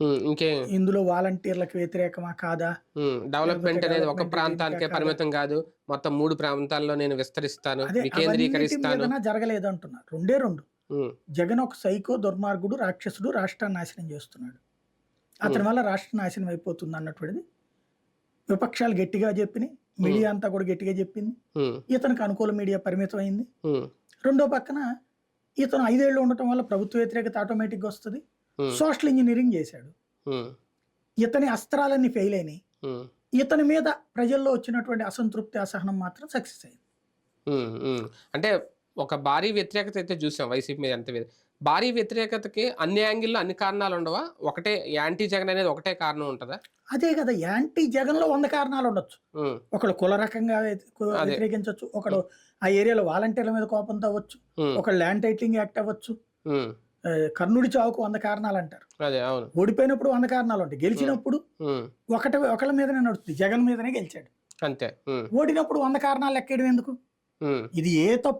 ఇంకేం. ఇందులో వాలంటీర్లకు వ్యతిరేకమా? కాదా? డెవలప్మెంట్ అనేది ఒక ప్రాంతానికే పరిమితం కాదు. మొత్తం మూడు ప్రాంతాల్లో నేను విస్తరిస్తాను. వికేంద్రీకరిస్తాను. జరగలేదు అంటున్నా రెండే రెండు. జగన్ ఒక సైకో దుర్మార్గుడు రాక్షసుడు రాష్ట్రాన్ని నాశనం చేస్తున్నాడు. అతని వల్ల రాష్ట్రం నాశనం అయిపోతుంది అన్నటువంటిది విపక్షాలు గట్టిగా చెప్పినాయి. మీడియా అంతా కూడా గట్టిగా చెప్పింది. ఇతనికి అనుకూల మీడియా పరిమితం అయింది రెండో పక్కన ఇతను ఐదేళ్ళు ఉండటం వల్ల ప్రభుత్వ వ్యతిరేకత ఆటోమేటిక్గా వస్తుంది. సోషల్ ఇంజనీరింగ్ చేశాడు. ఇతని అస్త్రాలన్నీ ఫెయిల్ అయినాయి. ఇతని మీద ప్రజల్లో వచ్చినటువంటి అసంతృప్తి అసహనం మాత్రం సక్సెస్ అయింది. అంటే ఒక భారీ వ్యతిరేకత అయితే చూసాం వైసీపీ మీద ఎంత భారీ వ్యతిరేకతకి అన్ని యాంగిల్లో అన్ని కారణాలు ఉండవా? ఒకటే యాంటీ జగన్ అనేది ఒకటే కారణం ఉంటుందా? అదే కదా యాంటీ జగన్లో వంద కారణాలు ఉండొచ్చు. ఒకడు కుల రకంగా. వ్యతిరేకించవచ్చు. ఒకడు ఆ ఏరియాలో వాలంటీర్ల మీద కోపంతో అవ్వచ్చు. ఉమ్, ఒక ల్యాండ్ టైటిలింగ్ యాక్ట్ అవ్వచ్చు. కర్ణుడి చావుకు వంద కారణాలు అంటారు ఓడిపోయినప్పుడు వంద కారణాలు ఉంటాయి గెలిచినప్పుడు ఒకటి ఒకళ్ళ మీదనే నడుస్తుంది. జగన్ మీదనే గెలిచాడు. అంతే. ఓడినప్పుడు వంద కారణాలు ఎక్కేయడం ఎందుకు? ఇది ఏ తప్పు